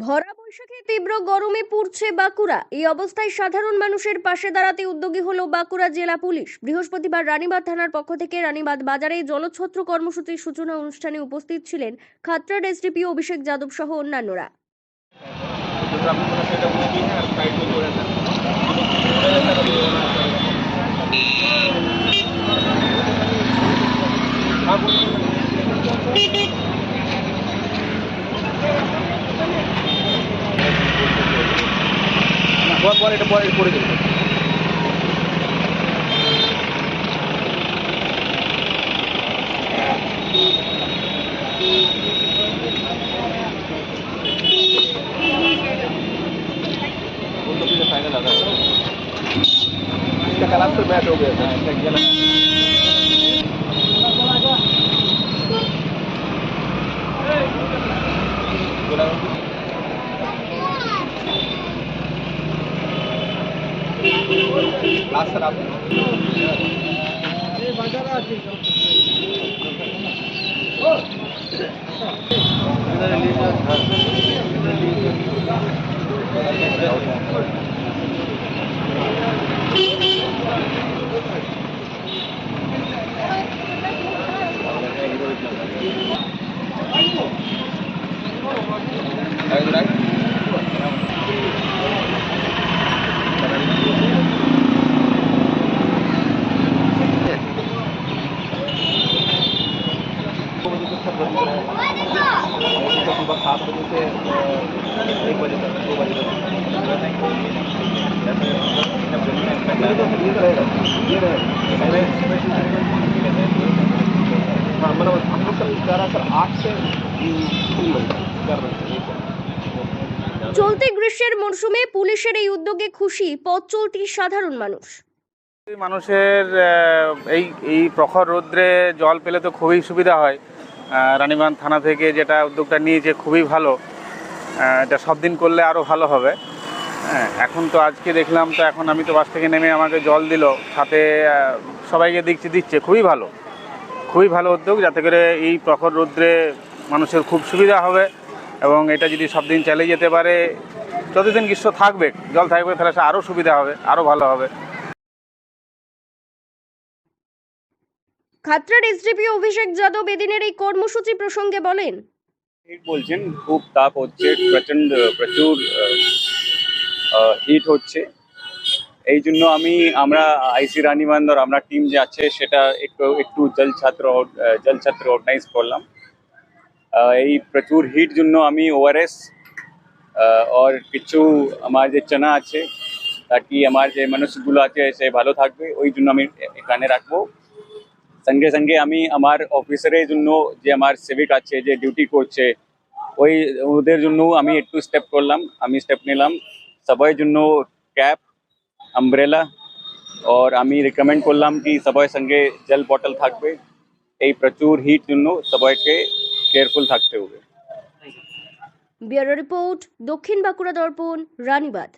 ভরা বৈশাখে তীব্র গরমে পুড়ছে বাঁকুড়া। এই অবস্থায় সাধারণ মানুষের পাশে দাঁড়াতে উদ্যোগী হলো বাঁকুড়া জেলা পুলিশ। বৃহস্পতিবার রানীবাদ থানার পক্ষ থেকে রানীবাদ বাজারে জলছত্র কর্মসূচির সূচনা অনুষ্ঠানে উপস্থিত ছিলেন খাতড়ার এসডিপি অভিষেক যাদব সহ অন্যান্যরা। बोलिए বল বল এটা বল করে দেবো वो तो मुझे फाइनल आता है इसका कलाम तो मैच हो गया था इसका क्लास सर आप सुबह सात बजे से अ, एक बजे तक दो बजे तक हाँ मतलब हम लोग कल जा रहा सर आठ से तीन बजे तक, चार बजे तक, एक बजे। চলতি গ্রীষ্মের মরশুমে পুলিশের এই উদ্যোগে খুশি পথ চলতি সাধারণ মানুষ এই মানুষের আহ, এই এই প্রখর রৌদ্রে জল পেলে তো খুবই সুবিধা হয় আহ, রানীবাঁধ থানা থেকে যেটা উদ্যোগটা নিয়েছে খুবই ভালো। এটা সব দিন করলে আরও ভালো হবে। হ্যাঁ এখন তো আজকে দেখলাম তো এখন আমি তো বাস থেকে নেমে আমাকে জল দিল সাথে সবাইকে দিচ্ছে দিচ্ছে। খুবই ভালো। খুবই ভালো উদ্যোগ যাতে করে এই প্রখর রৌদ্রে মানুষের খুব সুবিধা হবে এবং এটা যদি সব দিন চালিয়ে যেতে পারে যতদিন গ্রীষ্ম থাকবে জল থাকবে তাহলে আরও সুবিধা হবে আরও ভালো হবে। খাতড়ার এসডিপি অভিষেক যাদব এদিনের এই কর্মসূচি প্রসঙ্গে বলেন বলছেন, খুব তাপ হচ্ছে প্রচণ্ড প্রচুর হিট হচ্ছে। এই জন্য আমি, আমরা আইসি রানীবান্ধর আমরা টিম যে আছে, সেটা একটু একটু জল ছাত্র জল ছাত্র অর্গানাইজ করলাম। এই প্রচুর হিট জন্য আমি ওআরএস আর কিছু আমার যে চানা আছে তাকি আমার যে মানুষগুলো আছে, সে ভালো থাকবে। ওই জন্য আমি এখানে রাখব। সঙ্গে সঙ্গে আমি আমার অফিসারের জন্য যে আমার সিভিক আছে যে ডিউটি করছে ওই ওদের জন্য আমি একটু স্টেপ করলাম আমি স্টেপ নিলাম সবাই জন্য ক্যাপ আমব্রেলা আর আমি রেকমেন্ড করলাম কি সবাই সঙ্গে জল বটল থাকবে এই প্রচুর হিট জন্য সবাইকে কেয়ারফুল থাকতে হবে ব্যুরো রিপোর্ট দক্ষিণ বাঁকুড়া দর্পণ রানীবাদ